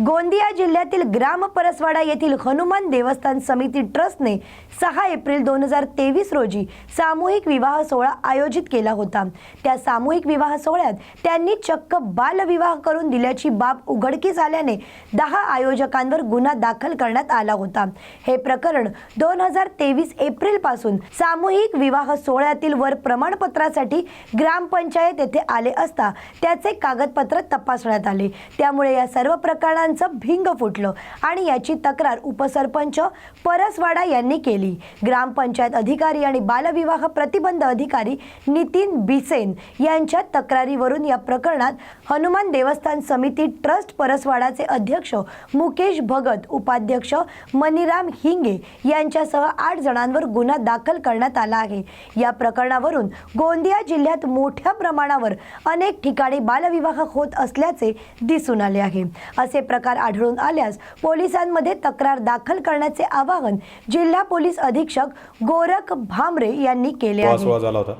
गोंदिया जिल्ह्यातील ग्राम परसवाडा येथील हनुमान देवस्थान समिती ट्रस्टने सहा एप्रिल दोन हजार तेवीस रोजी सामूहिक विवाह सोहळा आयोजित केला होता. त्या सामूहिक विवाह सोहळ्यात त्यांनी चक्क बालविवाह करून दिल्याची बाब उघडकीस आल्याने दहा आयोजकांवर गुन्हा दाखल करण्यात आला होता. हे प्रकरण दोन हजार तेवीस एप्रिलपासून सामूहिक विवाह सोहळ्यातील वर प्रमाणपत्रासाठी ग्रामपंचायत येथे आले असता त्याचे कागदपत्र तपासण्यात आले. त्यामुळे या सर्व प्रकरणात प्रकरणांचं भिंग फुटलं आणि याची तक्रार उपसरपंच परसवाडा यांनी केली. ग्रामपंचायत अधिकारी आणि बालविवाह प्रतिबंध अधिकारी नितीन बिसेन यांच्या तक्रारीवरून या प्रकरणात हनुमान देवस्थान समिती ट्रस्ट परसवाडाचे अध्यक्ष मुकेश भगत उपाध्यक्ष मनीराम हिंगे यांच्यासह आठ जणांवर गुन्हा दाखल करण्यात आला आहे. या प्रकरणावरून गोंदिया जिल्ह्यात मोठ्या प्रमाणावर अनेक ठिकाणी बालविवाह होत असल्याचे दिसून आले आहे. असे प्रकार आढळून आल्यास पोलिसांमध्ये तक्रार दाखल करण्याचे आवाहन जिल्हा पोलीस अधीक्षक गोरख भामरे यांनी केले आहे. झाला होता.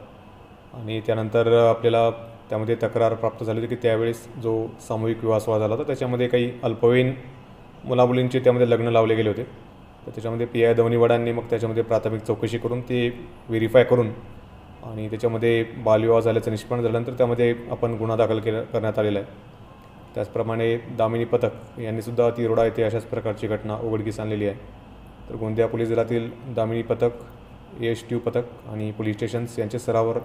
आणि त्यानंतर आपल्याला त्यामध्ये तक्रार प्राप्त झाली होती की त्यावेळेस जो सामूहिक विवाह सोहळा झाला होता त्याच्यामध्ये काही अल्पवयीन मुलामुलींचे त्यामध्ये लग्न लावले गेले होते. तर त्याच्यामध्ये पी आय दवनीवाडांनी मग त्याच्यामध्ये प्राथमिक चौकशी करून ते व्हेरीफाय करून आणि त्याच्यामध्ये बालविवाह झाल्याचं निष्पन्न झाल्यानंतर त्यामध्ये आपण गुन्हा दाखल केला करण्यात आलेला आहे. त्याचप्रमाणे दामिनी पथक यांनीसुद्धा तिरोडा येथे अशाच प्रकारची घटना उघडकीस आणलेली आहे. तर गोंदिया पोलीस दलातील दामिनी पथक एस टी पथक आणि पोलीस स्टेशन्स यांच्या स्तरावर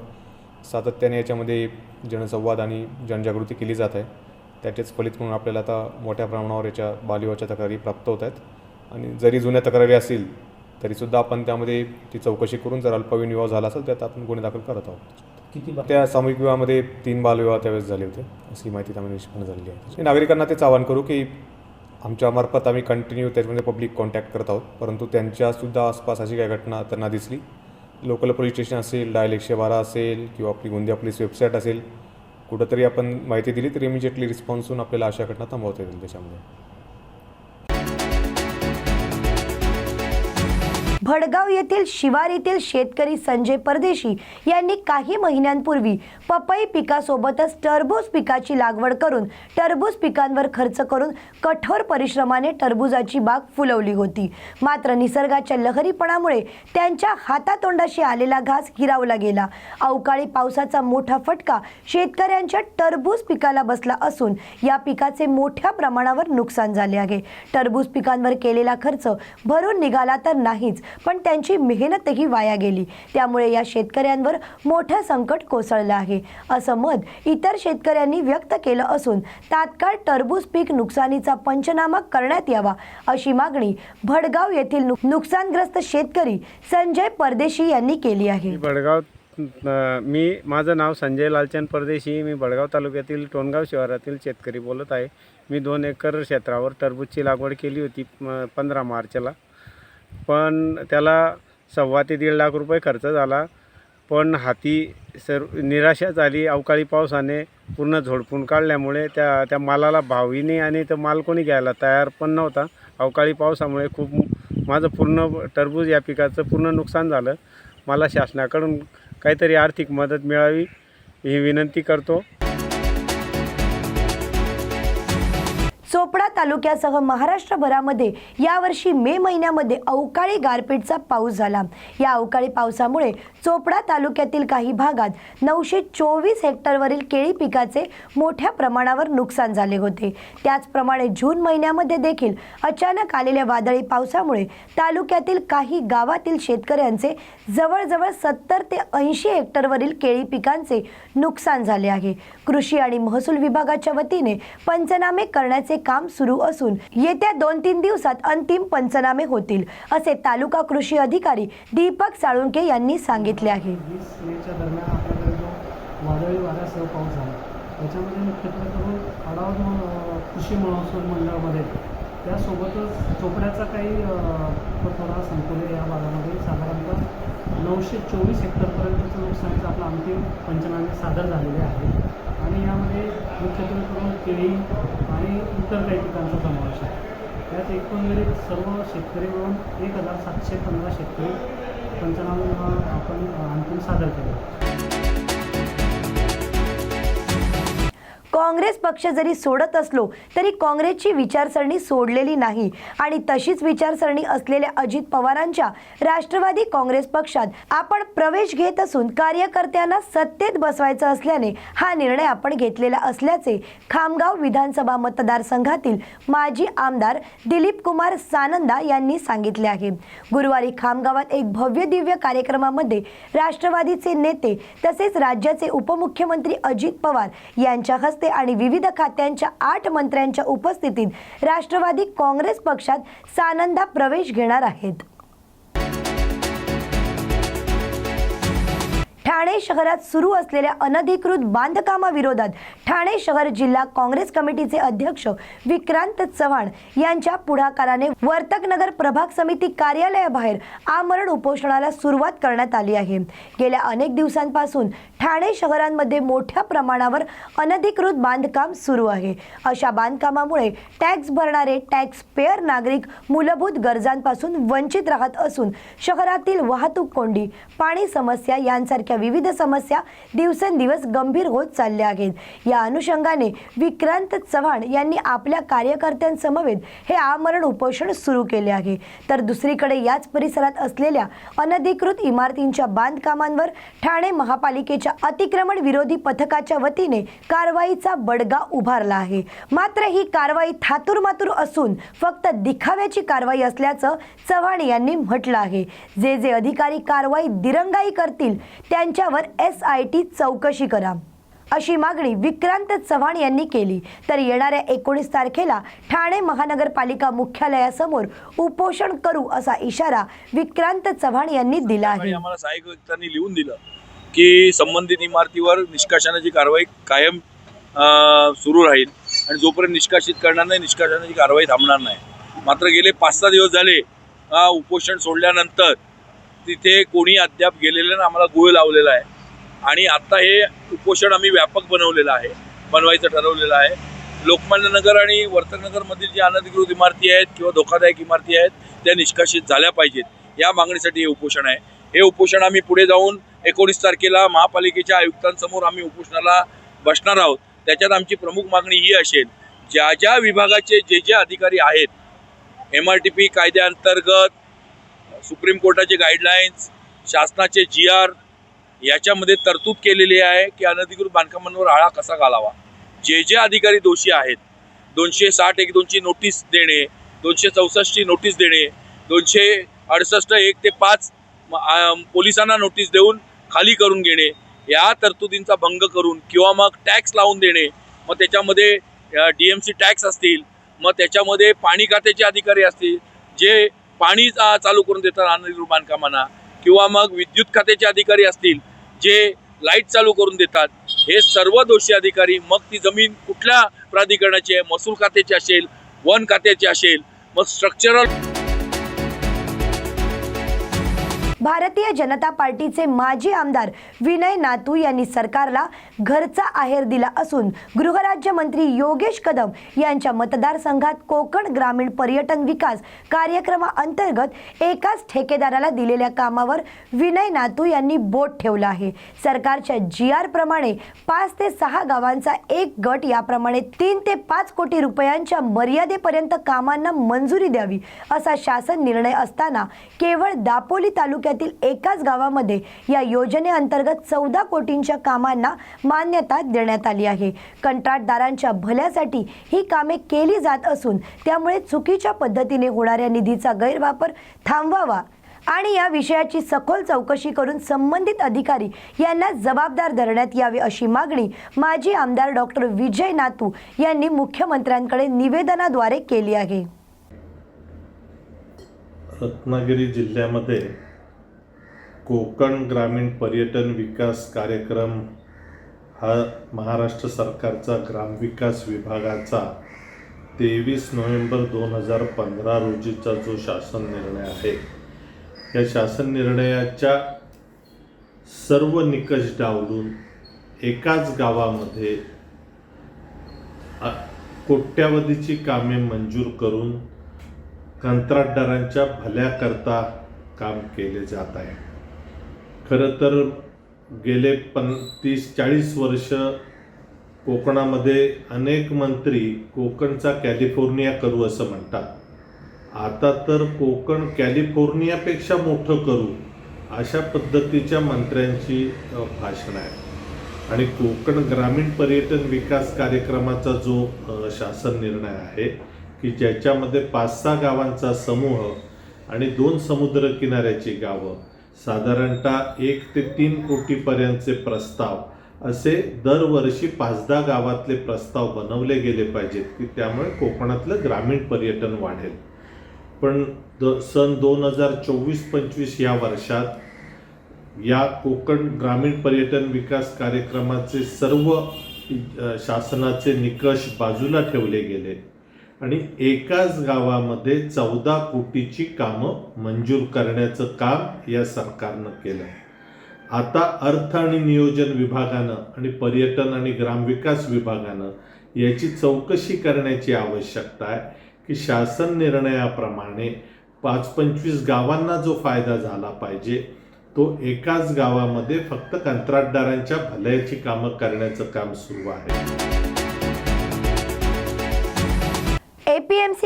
सातत्याने याच्यामध्ये जनसंवाद आणि जनजागृती केली जात आहे. त्याचेच फलित म्हणून आपल्याला आता मोठ्या प्रमाणावर याच्या बालिवाच्या तक्रारी प्राप्त होत आहेत. आणि जरी जुन्या तक्रारी असतील तरीसुद्धा आपण त्यामध्ये ती चौकशी करून जर अल्पवयीन विवाह झाला असेल त्यात आपण गुन्हे दाखल करत आहोत. किती त्या सामूहिक विवाहामध्ये तीन बालविवाह त्यावेळेस झाले होते. अशी माहिती त्यामध्ये निष्पन्न झालेली आहे. म्हणजे नागरिकांना तेच आवाहन करू की आमच्यामार्फत आम्ही कंटिन्यू त्याच्यामध्ये पब्लिक कॉन्टॅक्ट करत आहोत. परंतु त्यांच्यासुद्धा आसपास अशी काही घटना त्यांना दिसली. लोकल पोलीस स्टेशन असेल डायल एकशे बारा असेल किंवा आपली गोंदिया पोलीस वेबसाईट असेल कुठंतरी आपण माहिती दिली तर इमिजिएटली रिस्पॉन्स होऊन आपल्याला अशा घटना थांबवता येतील त्याच्यामध्ये. भडगाव येथील शिवारीतील शेतकरी संजय परदेशी यांनी काही महिन्यांपूर्वी पपई पिकासोबतच टरबूज पिकाची लागवड करून टरबूज पिकांवर खर्च करून कठोर परिश्रमाने टरबूजाची बाग फुलवली होती. मात्र निसर्गाच्या लहरीपणामुळे त्यांच्या हातातोंडाशी आलेला घास हिरावला गेला. अवकाळी पावसाचा मोठा फटका शेतकऱ्यांच्या टरबूज पिकाला बसला असून या पिकाचे मोठ्या प्रमाणावर नुकसान झाले आहे. टरबूज पिकांवर केलेला खर्च भरून निघाला तर नाहीच पण त्यांची मेहनतही वाया गेली. त्यामुळे या शेतकऱ्यांवर मोठं संकट कोसळलं आहे. असं मत इतर शेतकऱ्यांनी व्यक्त केलं असून तात्काळ टरबूज पीक नुकसानीचा पंचनामा करण्यात यावा अशी मागणी भडगाव येथील नुकसानग्रस्त शेतकरी संजय परदेशी यांनी केली आहे. भडगाव बडगाव मी माझं नाव संजय लालचंद परदेशी मी बडगाव तालुक्यातील टोणगाव शहरातील शेतकरी बोलत आहे. मी दोन एकर क्षेत्रावर टरबूजची लागवड केली होती पंधरा मार्चला. पण त्याला सव्वा ते दीड लाख रुपये खर्च झाला. पण हाती सर्व निराशा झाली अवकाळी पावसाने पूर्ण झोडपून काढल्यामुळे त्या त्या मालाला भावही नाही आणि तो माल कोणी घ्यायला तयार पण नव्हता. अवकाळी पावसामुळे खूप माझं पूर्ण टरबूज या पिकाचं पूर्ण नुकसान झालं. मला शासनाकडून काहीतरी आर्थिक मदत मिळावी ही विनंती करतो. तालुक्यासह महाराष्ट्रभरामध्ये यावर्षी मे महिन्यामध्ये अवकाळी गारपीटचा पाऊस झाला. या अवकाळी पावसामुळे चोपडा तालुक्यातील काही भागात नऊशे चोवीस हेक्टरवरील केळी पिकाचे मोठ्या प्रमाणावर नुकसान झाले होते. त्याचप्रमाणे जून महिन्यामध्ये देखील अचानक आलेल्या वादळी पावसामुळे तालुक्यातील काही गावातील शेतकऱ्यांचे जवळजवळ सत्तर ते ऐंशी हेक्टरवरील केळी पिकांचे नुकसान झाले आहे. कृषी आणि महसूल विभागाच्या वतीने पंचनामे करण्याचे काम सुरू असून येत्या दोन तीन दिवसात अंतिम पंचनामे होतील असे तालुका कृषी अधिकारी दीपक साळुंके यांनी सांगितले आहे. वादळी वाऱ्यासह पाऊस झाला त्याच्यामध्ये मुख्यत्वे करून आढावा कृषी महसूल मंडळामध्ये त्यासोबतच चोपड्याचा काही थोडा संकुल या भागामध्ये साधारणतः नऊशे चोवीस हेक्टरपर्यंतचं नुकसानीचं आपलं अंतिम पंचनामे सादर झालेले आहे आणि यामध्ये मुख्यत्वे करून केळी आणि इतर काही पिकांचा समावेश आहे. त्यात एकंदरीत सर्व शेतकरी मिळून एक हजार सातशे पंधरा शेतकरी पंचनामे आपण अंतिम सादर केले. काँग्रेस पक्ष जरी सोडत असलो तरी काँग्रेसची विचारसरणी सोडलेली नाही. आणि तशीच विचारसरणी असलेल्या अजित पवारांच्या राष्ट्रवादी काँग्रेस पक्षात आपण प्रवेश घेत असून कार्यकर्त्यांना सत्तेत बसवायचं असल्याने हा निर्णय आपण घेतलेला असल्याचे खामगाव विधानसभा मतदारसंघातील माजी आमदार दिलीप कुमार सानंदा यांनी सांगितले आहे. गुरुवारी खामगावात एक भव्य दिव्य कार्यक्रमामध्ये राष्ट्रवादीचे नेते तसेच राज्याचे उपमुख्यमंत्री अजित पवार यांच्या हस्ते आणि विविध खात्यांच्या आठ मंत्र्यांच्या उपस्थितीत राष्ट्रवादी काँग्रेस पक्षात सानंदा प्रवेश घेणार आहेत. ठाणे शहरात सुरू असलेल्या अनधिकृत बांधकामाविरोधात ठाणे शहर जिल्हा काँग्रेस कमिटीचे अध्यक्ष विक्रांत चव्हाण यांच्या पुढाकाराने वर्तकनगर प्रभाग समिती कार्यालयाबाहेर आमरण उपोषणाला सुरुवात करण्यात आली आहे. गेल्या अनेक दिवसांपासून ठाणे शहरांमध्ये मोठ्या प्रमाणावर अनधिकृत बांधकाम सुरू आहे. अशा बांधकामामुळे टॅक्स भरणारे टॅक्स पेअर नागरिक मूलभूत गरजांपासून वंचित राहत असून शहरातील वाहतूक कोंडी पाणी समस्या यांसारख्या विविध समस्या दिवसेंदिवस गंभीर होत चालल्या आहेत. या अनुषंगाने विक्रांत चव्हाण यांनी आपल्या कार्यकर्त्यांसमवेत हे आमरण उपोषण सुरू केले आहे. तर दुसरीकडे याच परिसरात असलेल्या अनधिकृत इमारतींच्या बांधकामांवर ठाणे महापालिकेच्या अतिक्रमण विरोधी पथकाच्या वतीने कारवाईचा बडगा उभारला आहे. मात्र ही कारवाई थातुरमातुर असून फक्त दिखाव्याची कारवाई असल्याचं चव्हाण यांनी म्हटलं आहे. जे जे अधिकारी कारवाई दिरंगाई करतील त्या त्यांच्यावर एस आय टी चौकशी करा. अशी मागणी विक्रांत चव्हाण यांनी केली. तर येणाऱ्या एकोणीस तारखेला ठाणे महानगरपालिका मुख्यालयासमोर उपोषण करू असा इशारा विक्रांत चव्हाण यांनी दिला आहे. आम्हाला सहाय्यक आयुक्तांनी लिहून दिलं की संबंधित इमारतीवर निष्काशनाची कारवाई कायम सुरू राहील आणि जोपर्यंत निष्कासित करणार नाही निष्काशनाची कारवाई थांबणार नाही. मात्र गेले पाच सहा दिवस झाले उपोषण सोडल्यानंतर तिथे कोणी अद्याप गेलेलं ना आम्हाला गुळ लावलेला आहे. आणि आत्ता हे उपोषण आम्ही व्यापक बनवलेलं आहे बनवायचं ठरवलेलं आहे. लोकमान्य नगर आणि वर्तकनगरमधील जी अनधिकृत इमारती आहेत किंवा धोकादायक इमारती आहेत त्या निष्कासित झाल्या पाहिजेत. या मागणीसाठी हे उपोषण आहे. हे उपोषण आम्ही पुढे जाऊन एकोणीस तारखेला महापालिकेच्या आयुक्तांसमोर आम्ही उपोषणाला बसणार आहोत. त्याच्यात आमची प्रमुख मागणी ही असेल ज्या ज्या विभागाचे जे जे अधिकारी आहेत एम आर टी पी कायद्याअंतर्गत सुप्रीम कोर्टाचे गाईडलाईन्स शासनाचे जी आर याच्यामध्ये तरतूद केलेली आहे की अनधिकृत बांधकामांवर आळा कसा घालावा? जे जे अधिकारी दोषी आहेत दोनशे साठ एक दोनची नोटीस देणे दोनशे चौसष्टची नोटीस देणे दोनशे अडसष्ट एक ते पाच पोलिसांना नोटीस देऊन खाली करून घेणे या तरतुदींचा भंग करून किंवा मग टॅक्स लावून देणे मग त्याच्यामध्ये डी एम सी टॅक्स असतील मग त्याच्यामध्ये पाणी खात्याचे अधिकारी असतील जे पाणी चालू करून देतात अनधिकृत बांधकामांना किंवा मग विद्युत खात्याचे अधिकारी असतील जे लाइट चालू करून देतात हे सर्व दोषी अधिकारी मग ती जमीन कुठल्या प्राधिकरणाची आहे महसूल खात्याची असेल वन खात्याची असेल मग स्ट्रक्चरल भारतीय जनता पार्टीचे माजी आमदार विनय नातू यांनी सरकारला घरचा आहेर दिला असून गृहराज्यमंत्री योगेश कदम यांच्या मतदारसंघात कोकण ग्रामीण पर्यटन विकास कार्यक्रमाअंतर्गत एकाच ठेकेदाराला दिलेल्या कामावर विनय नातू यांनी बोट ठेवलं आहे. सरकारच्या जी आर प्रमाणे पाच ते सहा गावांचा एक गट याप्रमाणे तीन ते पाच कोटी रुपयांच्या मर्यादेपर्यंत कामांना मंजुरी द्यावी असा शासन निर्णय असताना केवळ दापोली तालुक्यात तालुक्यातील एकाच गावामध्ये या योजनेअंतर्गत चौदा कोटींच्या कामांना मान्यता देण्यात आली आहे. कंत्राटदारांच्या भल्यासाठी ही कामे केली जात असून त्यामुळे चुकीच्या पद्धतीने होणाऱ्या निधीचा गैरवापर थांबवावा आणि या विषयाची सखोल चौकशी करून संबंधित अधिकारी यांना जबाबदार धरण्यात यावे अशी मागणी माजी आमदार डॉक्टर विजय नातू यांनी मुख्यमंत्र्यांकडे निवेदनाद्वारे केली आहे. रत्नागिरी जिल्ह्यामध्ये कोकण ग्रामीण पर्यटन विकास कार्यक्रम हा महाराष्ट्र सरकारचा ग्रामविकास विभागाचा तेवीस नोव्हेंबर दोन हजार पंधरा रोजीचा जो शासन निर्णय आहे. या शासन निर्णयाच्या सर्व निकष डावलून एकाच गावामध्ये कोट्यावधीची कामे मंजूर करून कंत्राटदारांच्या भल्याकरता काम केले जात आहे. खरं तर गेले पन तीस चाळीस वर्ष कोकणामध्ये अनेक मंत्री कोकणचा कॅलिफोर्निया करू असं म्हणतात. आता तर कोकण कॅलिफोर्नियापेक्षा मोठं करू अशा पद्धतीच्या मंत्र्यांची भाषण आहे. आणि कोकण ग्रामीण पर्यटन विकास कार्यक्रमाचा जो शासन निर्णय आहे की ज्याच्यामध्ये पाच सहा गावांचा समूह आणि दोन समुद्रकिनाऱ्याची गावं साधारणतः एक ते तीन कोटीपर्यंतचे प्रस्ताव असे दरवर्षी पाच दहा गावातले प्रस्ताव बनवले गेले पाहिजेत की त्यामुळे कोकणातलं ग्रामीण पर्यटन वाढेल. पण द सन दोन हजार चोवीस पंचवीस या वर्षात या कोकण ग्रामीण पर्यटन विकास कार्यक्रमाचे सर्व शासनाचे निकष बाजूला ठेवले गेले. आणि एकाच गावामध्ये चौदा कोटीची कामं मंजूर करण्याचं काम या सरकारनं केलं आता अर्थ आणि नियोजन विभागानं आणि पर्यटन आणि ग्रामविकास विभागानं याची चौकशी करण्याची आवश्यकता आहे की शासन निर्णयाप्रमाणे पाच पंचवीस गावांना जो फायदा झाला पाहिजे तो एकाच गावामध्ये फक्त कंत्राटदारांच्या भल्याची कामं करण्याचं काम सुरू आहे.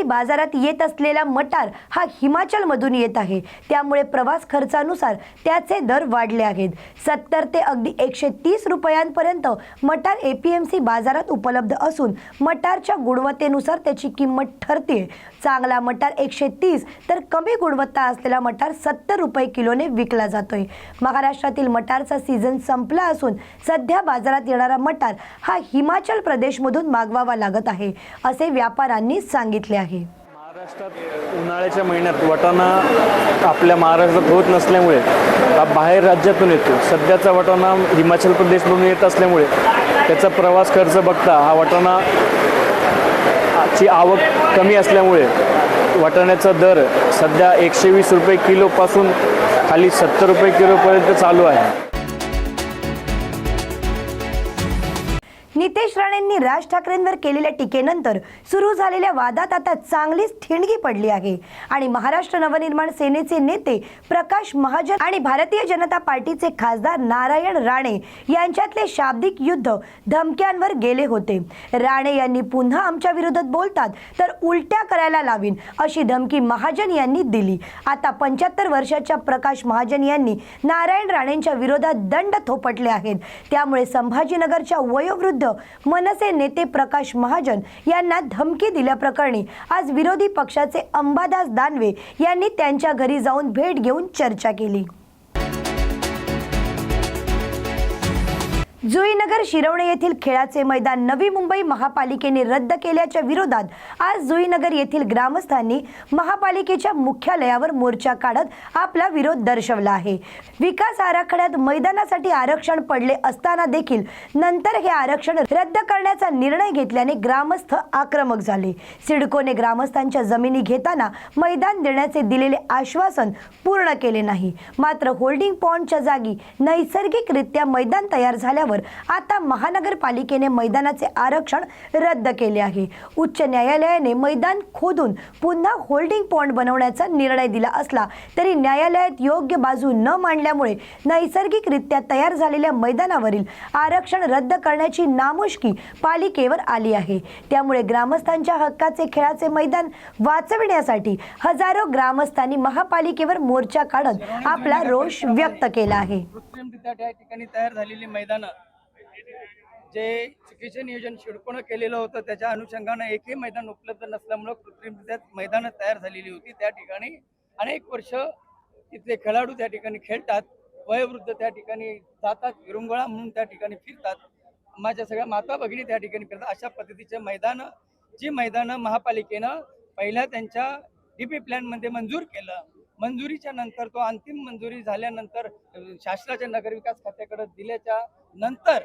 एपीएमसी बाजारात येत असलेला मटार हा हिमाचलमधून येत आहे. त्यामुळे प्रवास खर्चानुसार त्याचे दर वाढले आहेत. सत्तर ते अगदी एकशे तीस रुपयांपर्यंत मटार एपीएमसी बाजारात उपलब्ध असून मटारच्या गुणवत्तेनुसार त्याची किंमत ठरते चांगला मटार एकशे तीस तर कमी गुणवत्ता असलेला मटार सत्तर रुपये किलोने विकला जातोय. महाराष्ट्रातील मटारचा सीझन संपला असून सध्या बाजारात येणारा मटार हा हिमाचल प्रदेशमधून मागवावा लागत आहे असे व्यापाऱ्यांनी सांगितले आहे. महाराष्ट्रात उन्हाळ्याच्या महिन्यात वाटाणा आपल्या महाराष्ट्रात होत नसल्यामुळे हा बाहेर राज्यातून येतो. सध्याचा वाटाणा हिमाचल प्रदेशमधून येत असल्यामुळे त्याचा प्रवास खर्च बघता हा वाटाणा ची आवक कमी असल्यामुळे वाटाण्याचा दर सध्या एकशे वीस रुपये किलोपासून खाली सत्तर रुपये किलोपर्यंत चालू आहे. नितेश राणेंनी राज ठाकरेंवर केलेल्या टीकेनंतर सुरू झालेल्या वादात आता चांगलीच ठिणगी पडली आहे. आणि महाराष्ट्र नवनिर्माण सेनेचे नेते प्रकाश महाजन आणि भारतीय जनता पार्टीचे खासदार नारायण राणे यांच्यातले शाब्दिक युद्ध धमक्यांवर गेले होते. राणे यांनी पुन्हा आमच्या विरोधात बोलतात तर उलट्या करायला लावीन अशी धमकी महाजन यांनी दिली. आता पंच्याहत्तर वर्षाच्या प्रकाश महाजन यांनी नारायण राणेंच्या विरोधात दंड थोपटले आहेत. त्यामुळे संभाजीनगरच्या वयोवृद्ध मनसे नेते प्रकाश महाजन यांना धमकी दिल्याप्रकरणी आज विरोधी पक्षाचे अंबादास दानवे यांनी त्यांच्या घरी जाऊन भेट घेऊन चर्चा केली. जुईनगर शिरवणे येथील खेळाचे मैदान नवी मुंबई महापालिकेने रद्द केल्याच्या विरोधात आज जुईनगर येथील ग्रामस्थांनी महापालिकेच्या मुख्यालयावर मोर्चा काढत आपला विरोध दर्शवला आहे. विकास आराखड्यात मैदानासाठी आरक्षण पडले असताना देखील नंतर हे आरक्षण रद्द करण्याचा निर्णय घेतल्याने ग्रामस्थ आक्रमक झाले. सिडकोने ग्रामस्थांच्या जमिनी घेताना मैदान देण्याचे दिलेले आश्वासन पूर्ण केले नाही. मात्र होल्डिंग पॉइंटच्या जागी नैसर्गिकरित्या मैदान तयार झाल्यावर आता महानगरपालिकेने मैदानाचे आरक्षण रद्द केले आहे. उच्च न्यायालयाने मैदान खोदून पुन्हा होल्डिंग पॉइंट बनवण्याचा निर्णय दिला असला तरी न्यायालयात योग्य बाजू न मांडल्यामुळे नैसर्गिकरित्या तयार झालेल्या मैदानावरील आरक्षण रद्द करण्याची नामुष्की पालिकेवर आली आहे. त्यामुळे ग्रामस्थांच्या हक्काचे खेळाचे मैदान वाचविण्यासाठी हजारो ग्रामस्थांनी महापालिकेवर मोर्चा काढत आपला रोष व्यक्त केला आहे. त्या ठिकाणी तयार झालेली मैदानं जे चुकीचे नियोजन शिडकोनं केलेलं होतं त्याच्या अनुषंगानं एकही मैदान उपलब्ध नसल्यामुळं कृत्रिमरित्या मैदानं तयार झालेली होती. त्या ठिकाणी अनेक वर्ष तिथले खेळाडू त्या ठिकाणी खेळतात वयोवृद्ध त्या ठिकाणी जातात विरंगुळा म्हणून त्या ठिकाणी फिरतात. माझ्या सगळ्या माता भगिनी त्या ठिकाणी फिरतात. अशा पद्धतीचे मैदानं जी मैदानं महापालिकेनं पहिल्या त्यांच्या डी पी प्लॅनमध्ये मंजूर केलं मंजुरीच्या नंतर तो अंतिम मंजुरी झाल्यानंतर शासनाच्या नगरविकास खात्याकडे दिल्याच्या नंतर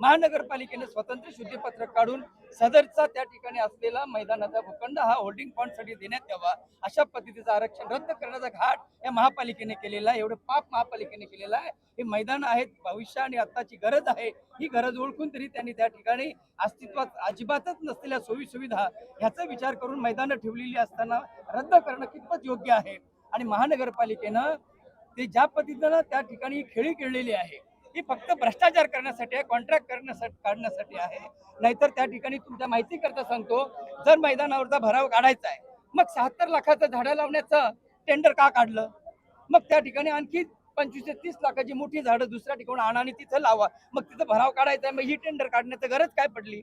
महानगरपालिकेने स्वतंत्र शुद्धीपत्रक काढून सदरचा त्या ठिकाणी असलेला मैदानाचा भूखंड हा होल्डिंग पॉईंटसाठी देण्यात यावा अशा पद्धतीचं आरक्षण रद्द करण्याचा घाट या महापालिकेने केलेला आहे. एवढं पाप महापालिकेने केलेला आहे. हे मैदान आहेत भविष्य आणि आत्ताची गरज आहे. ही गरज ओळखून तरी त्यांनी त्या ठिकाणी अस्तित्वात अजिबातच नसलेल्या सोयी सुविधा ह्याचा विचार करून मैदानं ठेवलेली असताना रद्द करणं कितपत योग्य आहे? आणि महानगरपालिकेनं ते ज्या पद्धतीनं त्या ठिकाणी खेळी खेळलेली आहे ही फक्त भ्रष्टाचार करण्यासाठी आहे कॉन्ट्रॅक्ट करण्यासाठी काढण्यासाठी आहे. नाहीतर त्या ठिकाणी तुमच्या माहिती करता सांगतो जर मैदानावरचा भराव काढायचा आहे मग शहात्तर लाखाचं झाडं लावण्याचं टेंडर का काढलं? मग त्या ठिकाणी आणखी पंचवीस ते तीस लाखाची मोठी झाडं दुसऱ्या ठिकाणी आणा आणि तिथं लावा. मग तिथं भराव काढायचा आहे मग ही टेंडर काढण्याची गरज काय पडली?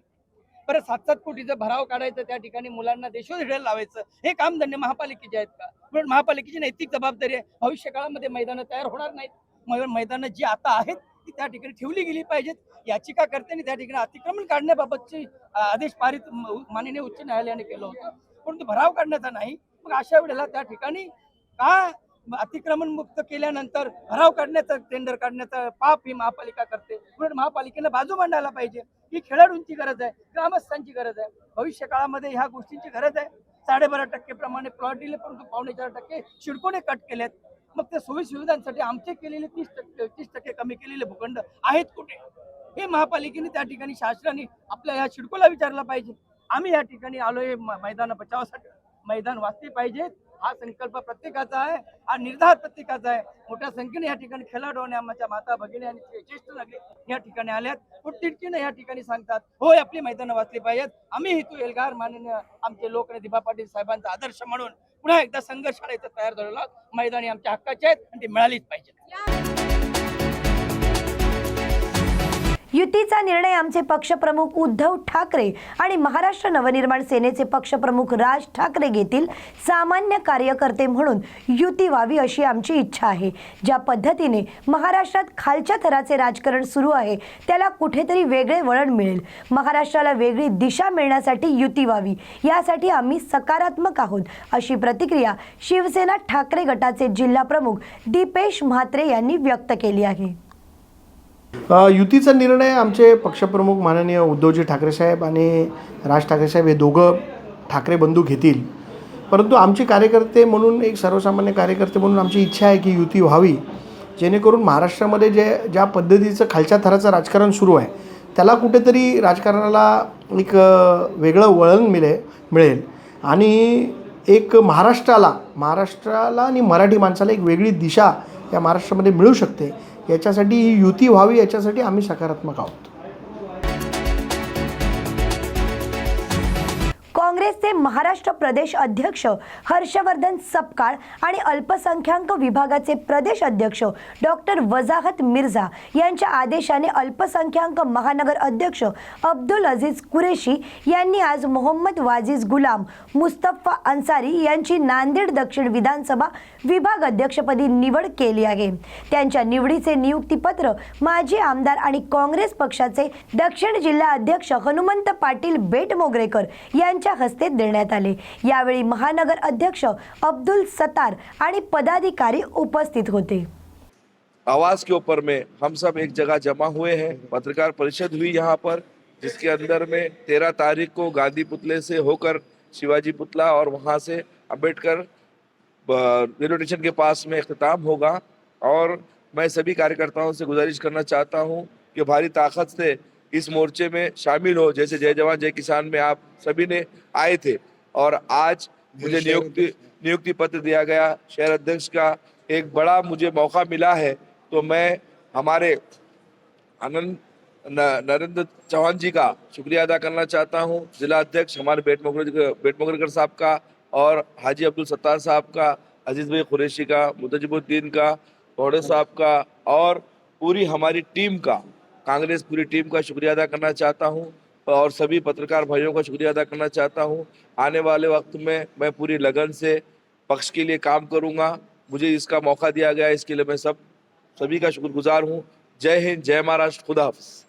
परत सात सात कोटीचं भराव काढायचं त्या ठिकाणी मुलांना देशोधडे लावायचं हे काम धंदे महापालिकेचे आहेत का? म्हणून महापालिकेची नैतिक जबाबदारी आहे. भविष्य काळामध्ये मैदानं तयार होणार नाहीत. मैदानं जी आता आहेत ती त्या ठिकाणी ठेवली गेली पाहिजेत. याचिका त्या ठिकाणी अतिक्रमण काढण्याबाबतचे आदेश पारित माननीय उच्च न्यायालयाने केलं होतं. परंतु भराव काढण्याचा नाही. मग अशा वेळेला त्या ठिकाणी का अतिक्रमण मुक्त केल्यानंतर भराव काढण्याचं टेंडर काढण्याचं पाप ही महापालिका करते? म्हणून महापालिकेनं बाजू मांडायला पाहिजे. ही खेळाडूंची गरज आहे ग्रामस्थांची गरज आहे. भविष्य काळामध्ये ह्या गोष्टींची गरज आहे. साडेबारा टक्के प्रमाणे प्लॉट दिले परंतु पावणे चार टक्के शिडकोने कट केलेत. मग त्या सोयी सुविधांसाठी आमचे केलेले तीस टक्के तीस टक्के कमी केलेले भूखंड आहेत कुठे? हे महापालिकेने त्या ठिकाणी शासनाने आपल्या या शिडकोला विचारला पाहिजे. आम्ही या ठिकाणी आलोय मैदान बचावासाठी मैदान वाचले पाहिजेत हा संकल्प प्रत्येकाचा आहे हा निर्धार प्रत्येकाचा आहे. मोठ्या संख्येने या ठिकाणी खेळाडू आणि आमच्या माता भगिनी आणि ज्येष्ठ नागरिक या ठिकाणी आल्यात. तिडकीने या ठिकाणी सांगतात होय आपली मैदानं वाचली पाहिजेत. आम्ही हेतू एल्गार माननीय आमचे लोक दिभा पाटील साहेबांचा आदर्श म्हणून पुन्हा एकदा संघर्ष करायचा तयार झालेला मैदानी आमच्या हक्काचे आहेत आणि ते मिळालीच पाहिजे युतीचा निर्णय आमचे पक्षप्रमुख उद्धव ठाकरे आणि महाराष्ट्र नवनिर्माण सेनेचे पक्षप्रमुख राज ठाकरे घेतील सामान्य कार्यकर्ते म्हणून युती व्हावी अशी आमची इच्छा आहे. ज्या पद्धतीने महाराष्ट्रात खालच्या थराचे राजकारण सुरू आहे त्याला कुठेतरी वेगळे वळण मिळेल. महाराष्ट्राला वेगळी दिशा मिळण्यासाठी युती व्हावी यासाठी आम्ही सकारात्मक आहोत अशी प्रतिक्रिया शिवसेना ठाकरे गटाचे जिल्हा प्रमुख दीपेश म्हात्रे यांनी व्यक्त केली आहे. युतीचा निर्णय आमचे पक्षप्रमुख माननीय उद्धवजी ठाकरे साहेब आणि राज ठाकरे साहेब हे दोघं ठाकरे बंधू घेतील. परंतु आमचे कार्यकर्ते म्हणून एक सर्वसामान्य कार्यकर्ते म्हणून आमची इच्छा आहे की युती व्हावी. जेणेकरून महाराष्ट्रामध्ये जे ज्या पद्धतीचं खालच्या थराचं राजकारण सुरू आहे त्याला कुठेतरी राजकारणाला एक वेगळं वळण मिळे मिळेल. आणि एक महाराष्ट्राला महाराष्ट्राला आणि मराठी माणसाला एक वेगळी दिशा या महाराष्ट्रामध्ये मिळू शकते. याच्यासाठी ही युती व्हावी याच्यासाठी आम्ही सकारात्मक आहोत. काँग्रेसचे महाराष्ट्र प्रदेश अध्यक्ष हर्षवर्धन सपकाळ आणि अल्पसंख्याक विभागाचे प्रदेश अध्यक्ष डॉक्टर वजाहत मिर्झा यांच्या आदेशाने अल्पसंख्याक महानगर अध्यक्ष अब्दुल अझीज कुरेशी यांनी आज मोहम्मद वाजिज गुलाम मुस्तफा अन्सारी यांची नांदेड दक्षिण विधानसभा विभाग अध्यक्षपदी निवड केली आहे. त्यांच्या निवडीचे नियुक्तीपत्र माजी आमदार आणि काँग्रेस पक्षाचे दक्षिण जिल्हा अध्यक्ष हनुमंत पाटील बेटमोगरेकर यांच्या हस्ते देण्यात आले. यावेळी महानगर अध्यक्ष अब्दुल सतार आणि पदाधिकारी उपस्थित होते. आवाज़ के ऊपर में हम सब एक जगह जमा हुए हैं. पत्रकार परिषद हुई यहाँ पर, जिसके अंदर में तेरह तारीख को गांधी पुतले से होकर शिवाजी पुतला और वहाँ से अंबेडकर रेलवे स्टेशन के पास में अख्ताम होगा। और मैं सभी कार्यकर्ताओं से गुजारिश करना चाहता हूँ कि भारी ताकत से इस मोर्चे में शामिल हो। जैसे जय जवान जय किसान में आप सभी ने आए थे। और आज मुझे नियुक्ति नियुक्ति पत्र दिया गया। शहर अध्यक्ष का एक बड़ा मुझे मौका मिला है। तो मैं हमारे आनंद नरेंद्र चौहान जी का शुक्रिया अदा करना चाहता हूँ। जिला अध्यक्ष हमारे बेट मोगरे बेट मोगरेकर साहब का और हाजी अब्दुल सत्तार साहब का अज़ीज़ भाई कुरैशी का मुतजिबुद्दीन का घोड़े साहब का और पूरी हमारी टीम का कांग्रेस पूरी टीम का शुक्रिया अदा करना चाहता हूँ और सभी पत्रकार भाइयों का शुक्रिया अदा करना चाहता हूँ। आने वाले वक्त में मैं पूरी लगन से पक्ष के लिए काम करूँगा। मुझे इसका मौका दिया गया इसके लिए मैं सब, सभी का शुक्रगुजार हूँ। जय हिंद, जय महाराष्ट्र, खुदा हाफिज़।